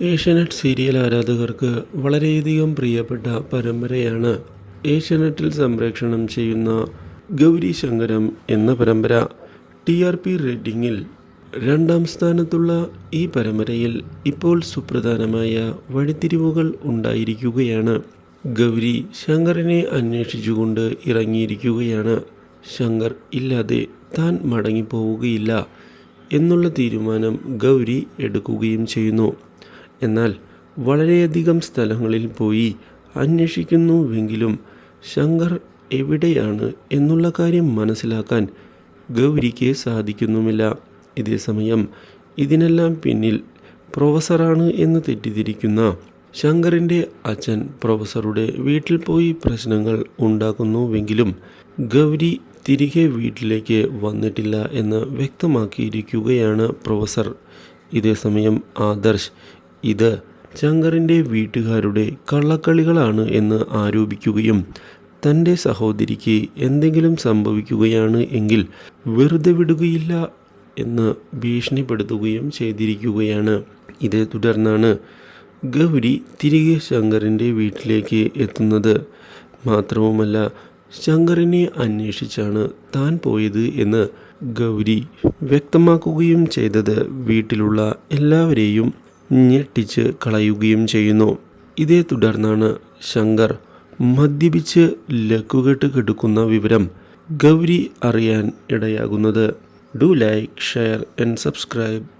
Asianet serial ആരാധകർക്ക് വളരെയധികം പ്രിയപ്പെട്ട പരമ്പരയാണ് ഏഷ്യാനെറ്റിൽ സംപ്രേഷണം ചെയ്യുന്ന ഗൗരി ശങ്കരം എന്ന പരമ്പര. ടി ആർ പി റേറ്റിംഗിൽ രണ്ടാം സ്ഥാനത്തുള്ള ഈ പരമ്പരയിൽ ഇപ്പോൾ സുപ്രധാനമായ വഴിത്തിരിവുകൾ ഉണ്ടായിരിക്കുകയാണ്. ഗൗരി ശങ്കറിനെ അന്വേഷിച്ചുകൊണ്ട് ഇറങ്ങിയിരിക്കുകയാണ്. ശങ്കർ ഇല്ലാതെ താൻ മടങ്ങിപ്പോവുകയില്ല എന്നുള്ള തീരുമാനം ഗൗരി എടുക്കുകയും ചെയ്യുന്നു. എന്നാൽ വളരെയധികം സ്ഥലങ്ങളിൽ പോയി അന്വേഷിക്കുന്നുവെങ്കിലും ശങ്കർ എവിടെയാണ് എന്നുള്ള കാര്യം മനസ്സിലാക്കാൻ ഗൗരിക്ക് സാധിക്കുന്നുമില്ല. ഇതേസമയം ഇതിനെല്ലാം പിന്നിൽ പ്രൊഫസറാണ് എന്ന് തെറ്റിദ്ധരിക്കുന്ന ശങ്കറിന്റെ അച്ഛൻ പ്രൊഫസറുടെ വീട്ടിൽ പോയി പ്രശ്നങ്ങൾ ഉണ്ടാക്കുന്നുവെങ്കിലും ഗൗരി തിരികെ വീട്ടിലേക്ക് വന്നിട്ടില്ല എന്ന് വ്യക്തമാക്കിയിരിക്കുകയാണ് പ്രൊഫസർ. ഇതേസമയം ആദർശ് ഇത് ശങ്കറിന്റെ വീട്ടുകാരുടെ കള്ളക്കളികളാണ് എന്ന് ആരോപിക്കുകയും തന്റെ സഹോദരിക്ക് എന്തെങ്കിലും സംഭവിക്കുകയാണ് എങ്കിൽ വെറുതെ വിടുകയില്ല എന്ന് ഭീഷണിപ്പെടുത്തുകയും ചെയ്തിരിക്കുകയാണ്. ഇതേ തുടർന്നാണ് ഗൗരി തിരികെ ശങ്കറിന്റെ വീട്ടിലേക്ക് എത്തുന്നത്. മാത്രവുമല്ല ശങ്കറിനെ അന്വേഷിച്ചാണ് താൻ പോയത് എന്ന് ഗൗരി വ്യക്തമാക്കുകയും ചെയ്തത്. വീട്ടിലുള്ള എല്ലാവരെയും ഞെട്ടിച്ച് കളയുകയും ചെയ്യുന്നു. ഇതേ തുടർന്നാണ് ശങ്കർ മദ്യപിച്ച് ലക്കുകെട്ട് കെടുക്കുന്ന വിവരം ഗൗരി അറിയാൻ ഇടയാകുന്നത്. Do like share and subscribe